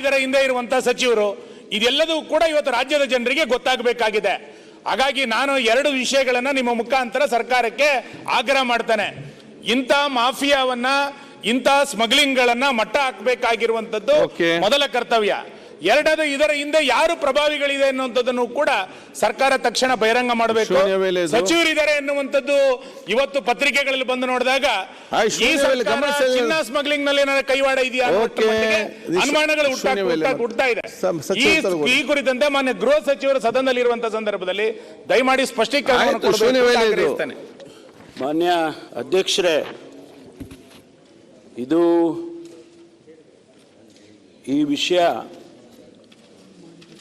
ಇದರ ಹಿಂದೆ ಇರುವಂತಹ ಸಚಿವರು ಇದೆಲ್ಲದೂ ಕೂಡ ಇವತ್ತು ರಾಜ್ಯದ ಜನರಿಗೆ ಗೊತ್ತಾಗಬೇಕಾಗಿದೆ. ಹಾಗಾಗಿ ನಾನು ಎರಡು ವಿಷಯಗಳನ್ನ ನಿಮ್ಮ ಮುಖಾಂತರ ಸರ್ಕಾರಕ್ಕೆ ಆಗ್ರಹ ಮಾಡ್ತಾನೆ. ಇಂಥ ಮಾಫಿಯಾವನ್ನ ಇಂಥ ಸ್ಮಗ್ಲಿಂಗ್ಗಳನ್ನ ಮಟ್ಟ ಹಾಕಬೇಕಾಗಿರುವಂತದ್ದು ಮೊದಲ ಕರ್ತವ್ಯ. ಎರಡದು ಇದರ ಹಿಂದೆ ಯಾರು ಪ್ರಭಾವಿಗಳಿದೆ ಅನ್ನುವಂಥದ್ದನ್ನು ಕೂಡ ಸರ್ಕಾರ ತಕ್ಷಣ ಬಹಿರಂಗ ಮಾಡಬೇಕು. ಸಚಿವರಿದ್ದಾರೆ ಎನ್ನುವಂಥದ್ದು ಇವತ್ತು ಪತ್ರಿಕೆಗಳಲ್ಲಿ ಬಂದು ನೋಡಿದಾಗ ಈ ಚಿನ್ನ ಸ್ಮಗ್ಲಿಂಗ್ನಲ್ಲಿ ಏನಾದ್ರು ಕೈವಾಡ ಇದೆಯಾ ಅನುಮಾನಗಳು ಹುಟ್ತಾ ಇದೆ. ಈ ಕುರಿತಂತೆ ಮಾನ್ಯ ಗೃಹ ಸಚಿವರು ಸದನದಲ್ಲಿ ಇರುವಂತಹ ಸಂದರ್ಭದಲ್ಲಿ ದಯಮಾಡಿ ಸ್ಪಷ್ಟೀಕರಣ ಮಾನ್ಯ ಅಧ್ಯಕ್ಷರೇ ಇದು ಈ ವಿಷಯ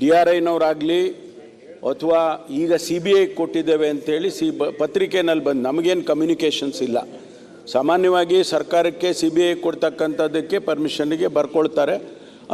ಡಿ ಆರ್ ಐನವರಾಗಲಿ ಅಥವಾ ಈಗ ಸಿ ಬಿ ಐ ಕೊಟ್ಟಿದ್ದೇವೆ ಅಂತೇಳಿ ಸಿ ಬ ಪತ್ರಿಕೆನಲ್ಲಿ ಬಂದು ನಮಗೇನು ಕಮ್ಯುನಿಕೇಷನ್ಸ್ ಇಲ್ಲ. ಸಾಮಾನ್ಯವಾಗಿ ಸರ್ಕಾರಕ್ಕೆ ಸಿ ಬಿ ಐ ಕೊಡ್ತಕ್ಕಂಥದ್ದಕ್ಕೆ ಪರ್ಮಿಷನ್ಗೆ ಬರ್ಕೊಳ್ತಾರೆ.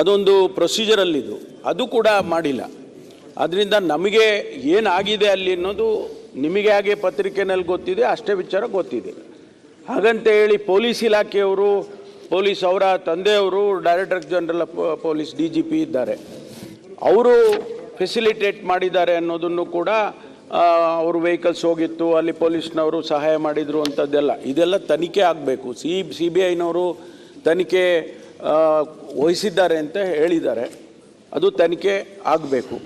ಅದೊಂದು ಪ್ರೊಸೀಜರಲ್ಲಿದು ಅದು ಕೂಡ ಮಾಡಿಲ್ಲ. ಅದರಿಂದ ನಮಗೆ ಏನಾಗಿದೆ ಅಲ್ಲಿ ಅನ್ನೋದು ನಿಮಗೆ ಹಾಗೆ ಪತ್ರಿಕೆನಲ್ಲಿ ಗೊತ್ತಿದೆ, ಅಷ್ಟೇ ವಿಚಾರ ಗೊತ್ತಿದೆ. ಹಾಗಂತ ಹೇಳಿ ಪೊಲೀಸ್ ಇಲಾಖೆಯವರು, ಪೊಲೀಸ್ ಅವರ ತಂದೆಯವರು director general police D G P ಇದ್ದಾರೆ. ಅವರು ಫೆಸಿಲಿಟೇಟ್ ಮಾಡಿದ್ದಾರೆ ಅನ್ನೋದನ್ನು ಕೂಡ ಅವರು ವೆಹಿಕಲ್ಸ್ ಹೋಗಿತ್ತು, ಅಲ್ಲಿ ಪೊಲೀಸ್ನವರು ಸಹಾಯ ಮಾಡಿದರು ಅಂಥದ್ದೆಲ್ಲ ಇದೆಲ್ಲ ತನಿಖೆ ಆಗಬೇಕು. ಸಿ ಸಿ ಬಿ ಐನವರು ತನಿಖೆ ವಹಿಸಿದ್ದಾರೆ ಅಂತ ಹೇಳಿದ್ದಾರೆ. ಅದು ತನಿಖೆ ಆಗಬೇಕು.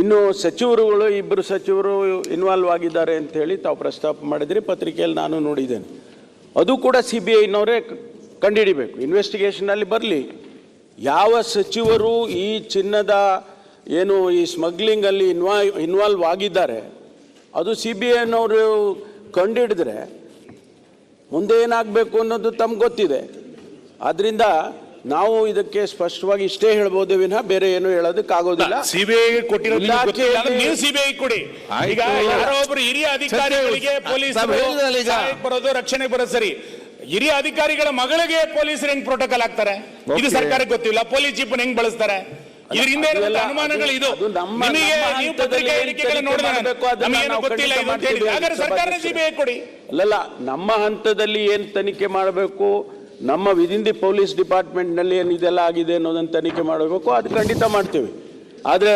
ಇನ್ನು ಸಚಿವರುಗಳು, ಇಬ್ಬರು ಸಚಿವರು ಇನ್ವಾಲ್ವ್ ಆಗಿದ್ದಾರೆ ಅಂತ ಹೇಳಿ ತಾವು ಪ್ರಸ್ತಾಪ ಮಾಡಿದ್ರಿ ಪತ್ರಿಕೆಯಲ್ಲಿ ನಾನು ನೋಡಿದ್ದೇನೆ. ಅದು ಕೂಡ ಸಿ ಬಿ ಐನವರೇ ಕಂಡುಹಿಡಿಬೇಕು ಇನ್ವೆಸ್ಟಿಗೇಷನಲ್ಲಿ ಬರಲಿ. ಯಾವ ಸಚಿವರು ಈ ಚಿನ್ನದ ಏನು ಈ ಸ್ಮಗ್ಲಿಂಗಲ್ಲಿ ಇನ್ವಾ ಇನ್ವಾಲ್ವ್ ಆಗಿದ್ದಾರೆ ಅದು ಸಿ ಬಿ ಐನವರು ಕಂಡುಹಿಡಿದ್ರೆ ಮುಂದೆ ಏನಾಗಬೇಕು ಅನ್ನೋದು ತಮ್ಗೆ ಗೊತ್ತಿದೆ. ಆದ್ರಿಂದ ನಾವು ಇದಕ್ಕೆ ಸ್ಪಷ್ಟವಾಗಿ ಇಷ್ಟೇ ಹೇಳ್ಬೋದು ವಿನಃ ಬೇರೆ ಏನು ಹೇಳೋದಕ್ಕಾಗೋದಿಲ್ಲ. ಸಿಬಿಐ ಕೊಟ್ಟಿರೋ ನೀವು ಸಿಬಿಐ ಕೊಡಿ. ಈಗ ಯಾರೋ ಒಬ್ರು ಹಿರಿಯ ಅಧಿಕಾರಿಗಳಿಗೆ ಪೊಲೀಸ್ ಬರೋದು ರಕ್ಷಣೆ ಬರೋದು ಸರಿ. ಹಿರಿಯ ಅಧಿಕಾರಿಗಳ ಮಗಳಿಗೆ ಪೊಲೀಸರು ಹೆಂಗ್ ಪ್ರೋಟೋಕಾಲ್ ಹಾಕ್ತಾರೆ? ಇದು. ಸರ್ಕಾರಕ್ಕೆ ಗೊತ್ತಿಲ್ಲ. ಪೊಲೀಸ್ ಜೀಪ್ ಹೆಂಗ್ ಬಳಸ್ತಾರೆ? ಇದರಿಂದ ಅನುಮಾನಗಳು ಇದು. ನಿಮಗೆ ನೀವು ಪತ್ರಿಕಾ ನೋಡಿದ್ರೆ ಗೊತ್ತಿಲ್ಲ ಇದು ಅಂತ ಹೇಳಿದ್ರೆ ಮಾಡ್ತೀವಿ ಹಾಗಾದ್ರೆ ಅಂತ ಸಿಬಿಐ ಕೊಡಿ? ಅಲ್ಲಲ್ಲ ನಮ್ಮ ಹಂತದಲ್ಲಿ ಏನ್ ತನಿಖೆ ಮಾಡಬೇಕು? ನಮ್ಮ ವಿದಿನ್ ದಿ ಪೊಲೀಸ್ ಡಿಪಾರ್ಟ್ಮೆಂಟ್ನಲ್ಲಿ ಏನು ಇದೆಲ್ಲ ಆಗಿದೆ ಅನ್ನೋದನ್ನು ತನಿಖೆ ಮಾಡಬೇಕು. ಅದು ಖಂಡಿತ ಮಾಡ್ತೀವಿ. ಆದರೆ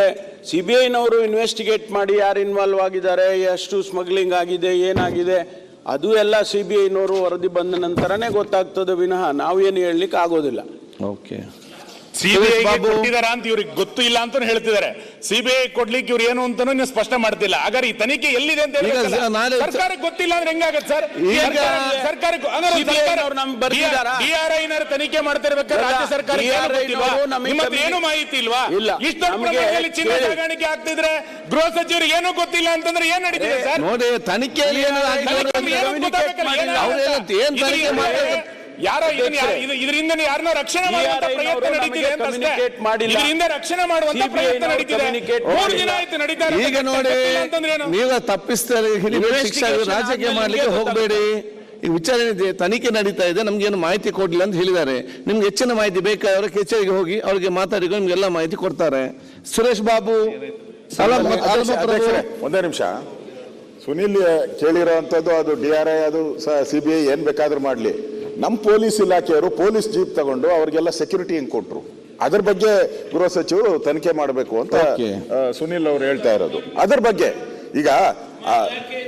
ಸಿ ಬಿ ಐನವರು ಇನ್ವೆಸ್ಟಿಗೇಟ್ ಮಾಡಿ ಯಾರು ಇನ್ವಾಲ್ವ್ ಆಗಿದ್ದಾರೆ ಎಷ್ಟು ಸ್ಮಗ್ಲಿಂಗ್ ಆಗಿದೆ ಏನಾಗಿದೆ ಅದು ಎಲ್ಲ ಸಿ ಬಿ ಐನವರು ವರದಿ ಬಂದ ನಂತರನೇ ಗೊತ್ತಾಗ್ತದೆ ವಿನಃ ನಾವೇನು ಹೇಳಲಿಕ್ಕೆ ಆಗೋದಿಲ್ಲ. Okay CBI. ಕೊಟ್ಟಿದಾರ ಅಂತ ಇವ್ರಿಗೆ ಗೊತ್ತು ಇಲ್ಲ ಅಂತ ಹೇಳ್ತಿದ್ದಾರೆ ಸಿಬಿಐ ಕೊಡ್ಲಿಕ್ಕೆ ಇವ್ರು ಏನು ಅಂತಾನು ನೀವು ಸ್ಪಷ್ಟ ಮಾಡ್ತಿಲ್ಲ. ಹಾಗಾದ್ರೆ ಈ ತನಿಖೆ ಎಲ್ಲಿದೆ ಅಂತ ಸರ್ಕಾರಕ್ಕೆ ಗೊತ್ತಿಲ್ಲ ಅಂದ್ರೆ ಹೆಂಗಾಗತ್ತೆ ಸರ್? ಸರ್ಕಾರಕ್ಕೆ? ಡಿಆರ್ಐ ತನಿಖೆ ಮಾಡ್ತಿರ್ಬೇಕಾದ್ರೆ ರಾಜ್ಯ ಸರ್ಕಾರ ಏನು ಮಾಹಿತಿ ಇಲ್ವಾ? ಇಷ್ಟೊಂದು ಇಷ್ಟು ಪ್ರಮಾಣದಲ್ಲಿ ಚಿನ್ನ. ಸಾಗಾಣಿಕೆ ಆಗ್ತಿದ್ರೆ ಗೃಹ ಸಚಿವರಿಗೆ ಏನೂ ಗೊತ್ತಿಲ್ಲ ಅಂತಂದ್ರೆ ಏನ್ ನಡೀತಿದೆ ಸರ್? ನೋಡಿ ತನಿಖೆ ಏನು ಯಾರೋ ಇದರಿಂದ ಯಾರನ್ನೋ ರಕ್ಷಣೆ ಮಾಡುವಂತ ಪ್ರಯತ್ನ ನಡೀತಿದೆ ಅಂತ ಮಾಡಿಲ್ಲ. ಇದರಿಂದ ರಕ್ಷಣೆ ಮಾಡುವಂತ ಪ್ರಯತ್ನ ನಡೀತಿದೆ. ಮೂರು ದಿನ ಆಯ್ತು ನಡೀತಾ ಈಗ ನೋಡಿ ಗೊತ್ತಿಲ್ಲ ಅಂತಂದ್ರೆ ಏನು? ನೀವು ತಪ್ಪಿಸ್ತಾರೆ ರಾಜಕೀಯ ಮಾಡ್ಲಿಕ್ಕೆ ಹೋಗಬೇಡಿ. ಈ ವಿಚಾರಣೆ ಇದೆ ತನಿಖೆ ನಡೀತಾ ಇದೆ ನಮ್ಗೆ ಏನು ಮಾಹಿತಿ ಕೊಡ್ಲಿಲ್ಲ ಅಂತ ಹೇಳಿದ್ದಾರೆ. ನಿಮ್ಗೆ ಹೆಚ್ಚಿನ ಮಾಹಿತಿ ಬೇಕಾದ್ರೆ ಕಚೇರಿಗೆ ಹೋಗಿ ಅವ್ರಿಗೆ ಮಾತಾಡಿಕೊಂಡು ನಿಮ್ಗೆಲ್ಲ ಮಾಹಿತಿ ಕೊಡ್ತಾರೆ. ಸುರೇಶ್ ಬಾಬು ಒಂದೇ ನಿಮಿಷ. ಸುನಿಲ್ ಕೇಳಿರೋ ಅಂಥದ್ದು ಅದು ಡಿ ಆರ್ ಐ ಅದು ಸಿ ಬಿ ಐ ಏನ್ ಬೇಕಾದ್ರೂ ಮಾಡ್ಲಿ. ನಮ್ಮ ಪೊಲೀಸ್ ಇಲಾಖೆಯವರು ಪೊಲೀಸ್ ಜೀಪ್ ತಗೊಂಡು ಅವ್ರಿಗೆಲ್ಲ ಸೆಕ್ಯೂರಿಟಿ ಹೆಂಗ್ ಕೊಟ್ರು? ಅದ್ರ ಬಗ್ಗೆ ಗೃಹ ಸಚಿವರು ತನಿಖೆ ಮಾಡಬೇಕು ಅಂತ Okay. ಆ, ಸುನಿಲ್ ಅವರು ಹೇಳ್ತಾ ಇರೋದು. ಅದ್ರ ಬಗ್ಗೆ ಈಗ ಆ,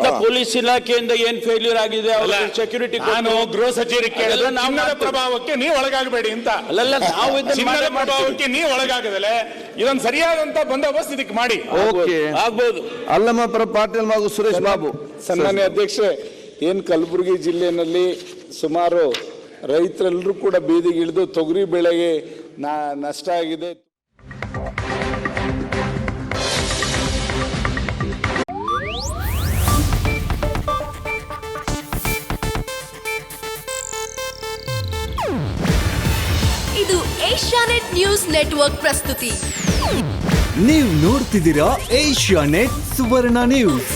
ಆ, ಪೊಲೀಸ್ ಇಲಾಖೆಯಿಂದ ಏನ್ ಫೇಲ್ಯೂರ್ ಆಗಿದೆ? ಅಲ್ಲ, ಸೆಕ್ಯೂರಿಟಿ ನಾನು ಗೃಹ ಸಚಿವರಿಗೆ ಕೇಳಿದ್ರೆ ಅದೆಲ್ಲ ನಾವು ಚಿನ್ನದ ಮಾಡ್ತೀವಿ. ಪ್ರಭಾವಕ್ಕೆ ನೀವು ಒಳಗಾಗಬೇಡಿ ಅಂತ. ಅಲ್ಲಲ್ಲ ನಾವು ಇದನ್ನ ಚಿನ್ನದ ಮಾಡೇ ಮಾಡ್ತೀವಿ. ಪ್ರಭಾವಕ್ಕೆ ನೀವು ಒಳಗಾಗದಲೆ ಇದೊಂದು ಸರಿಯಾದಂತ ಬಂದೋಬಸ್ತ್ ಇದಕ್ಕೆ ಮಾಡಿ. ಓಕೆ ಆಗ್ಬೋದು. ಅಲ್ಲಮಪುರ ಪಾಟೀಲ್ ಹಾಗೂ ಸುರೇಶ್ ಬಾಬು. ಸನ್ಮಾನ್ಯ ಅಧ್ಯಕ್ಷೆ ಏನ್ ಕಲಬುರಗಿ ಜಿಲ್ಲೆಯಲ್ಲಿ ಸುಮಾರು ರೈತರೆಲ್ಲರೂ ಕೂಡ ಬೀದಿಗಿಳಿದು ತೊಗರಿ ಬೆಳೆಗೆ ನಷ್ಟ ಆಗಿದೆ. ಇದು ಏಷ್ಯಾನೆಟ್ ನ್ಯೂಸ್ ನೆಟ್ವರ್ಕ್ ಪ್ರಸ್ತುತಿ. ನೀವು ನೋಡ್ತಿದ್ದೀರಾ ಏಷ್ಯಾ ನೆಟ್ ಸುವರ್ಣ ನ್ಯೂಸ್.